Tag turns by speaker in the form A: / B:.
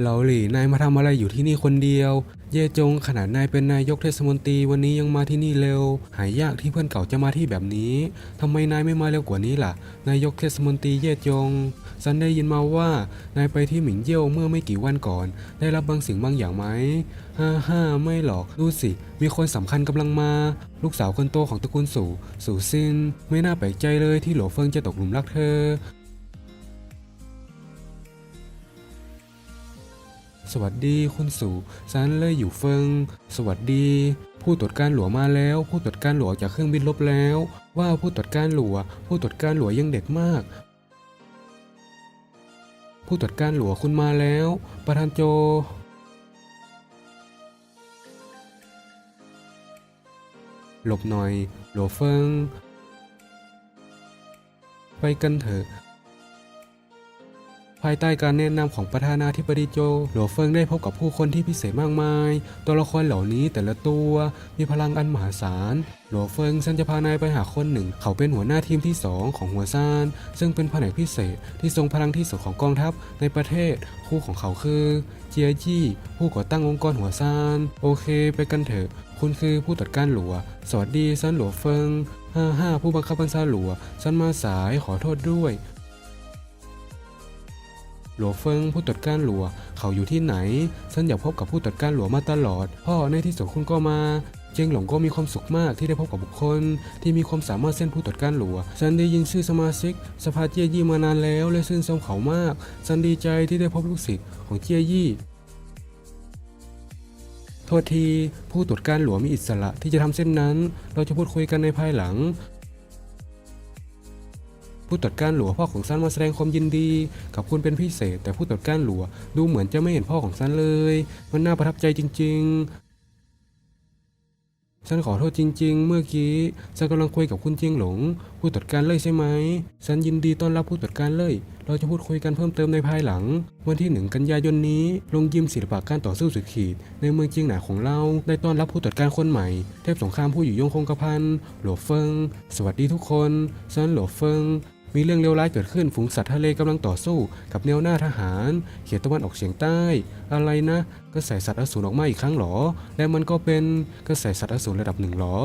A: เหลาหลี่นายมาทำอะไรอยู่ที่นี่คนเดียว เย่จงขนาดนายเป็นนายกเทศมนตรีวันนี้ยังมาที่นี่เร็ว หายยากที่เพื่อนเก่าจะมาที่แบบนี้ทำไมนายไม่มาเร็วกว่านี้ล่ะ นายกเทศมนตรีเย่จงฉันได้ยินมาว่านายไปที่หมิงเย่ยวเมื่อไม่กี่วันก่อน ได้รับบางสิ่งบางอย่างไหมฮ่าฮ่าไม่หรอกดูสิ มีคนสำคัญกำลังมา ลูกสาวคนโตของตระกูลสู่สู่ซินไม่น่าแปลกใจเลยที่หลวเฟิงจะตกหลุมรักเธอ สวัสดีคุณสู่ซันเลยอยู่เฟิง สวัสดี ผู้ตรวจการหลวงมาแล้ว ผู้ตรวจการหลวงจากเครื่องบินลบแล้ว ว่าผู้ตรวจการหลวงผู้ตรวจการหลวงยังเด็กมาก ผู้ตรวจการหลวงคุณมาแล้ว ประธานโจหลบหน่อย หลวเฟิง ไปกันเถอะ ภายใต้การแนะนำของประธานาธิบดีโจหลัวเฟิงได้พบกับผู้คนที่พิเศษมากมาย ตัวละครเหล่านี้แต่ละตัวมีพลังอันมหาศาล หลัวเฟิงฉันจะพานายไปหาคนหนึ่ง เขาเป็นหัวหน้าทีมที่สองของหัวซาน ซึ่งเป็นแผนกพิเศษที่ทรงพลังที่สุดของกองทัพในประเทศ คู่ของเขาคือ เจียจี้ ผู้ก่อตั้งองค์กรหัวซาน โอเค ไปกันเถอะ คุณคือผู้ตรวจการหลัว สวัสดีซันหลัวเฟิงฮ่าฮ่าผู้บังคับบัญชาหลัวฉันมาสายขอโทษด้วย หลัวเฟิงผู้ตรวจการหลัวเขาอยู่ที่ไหนฉันอยากพบกับผู้ตรวจการหลัวมาตลอด พ่อในที่สุดคุณก็มาเจียงหลงก็มีความสุขมากที่ได้พบกับบุคคล ที่มีความสามารถเส้นผู้ตรวจการหลัว ฉันได้ยินชื่อสมาชิกสภาเจียยี่มานานแล้วและชื่นชมเขามาก ฉันดีใจที่ได้พบลูกศิษย์ของเจียยี่โทษทีผู้ตรวจการหลวงมีอิสระที่จะทำเส้นนั้น เราจะพูดคุยกันในภายหลัง ผู้ตรวจการหลวงพ่อของซันมาแสดงความยินดี กับคุณเป็นพิเศษ แต่ผู้ตรวจการหลวงดูเหมือนจะไม่เห็นพ่อของซันเลย มันน่าประทับใจจริงๆฉันขอโทษจริง ๆ เมื่อกี้ฉันกำลังคุยกับคุณเจียงหลง ผู้ตรวจการเล่ยใช่ไหมฉันยินดีต้อนรับผู้ตรวจการเล่ยเราจะพูดคุยกันเพิ่มเติมในภายหลัง วันที่หนึ่งกันยายนนี้โรงยิมศิลปะการต่อสู้สุดขีด ในเมืองเจียงหนาของเราได้ต้อนรับผู้ตรวจการคนใหม่ เทพสงครามผู้อยู่ยงคงกระพันหลวเฟิง สวัสดีทุกคนฉันหลวเฟิง มีเรื่องเลวร้ายเกิดขึ้นฝูงสัตว์ทะเลกำลังต่อสู้ กับแนวหน้าทหาร เขตตะวันออกเฉียงใต้ อะไรนะกระแสสัตว์อสูรออกมาอีกครั้งหรอ และมันก็เป็นกระแสสัตว์อสูรระดับหนึ่งหรอ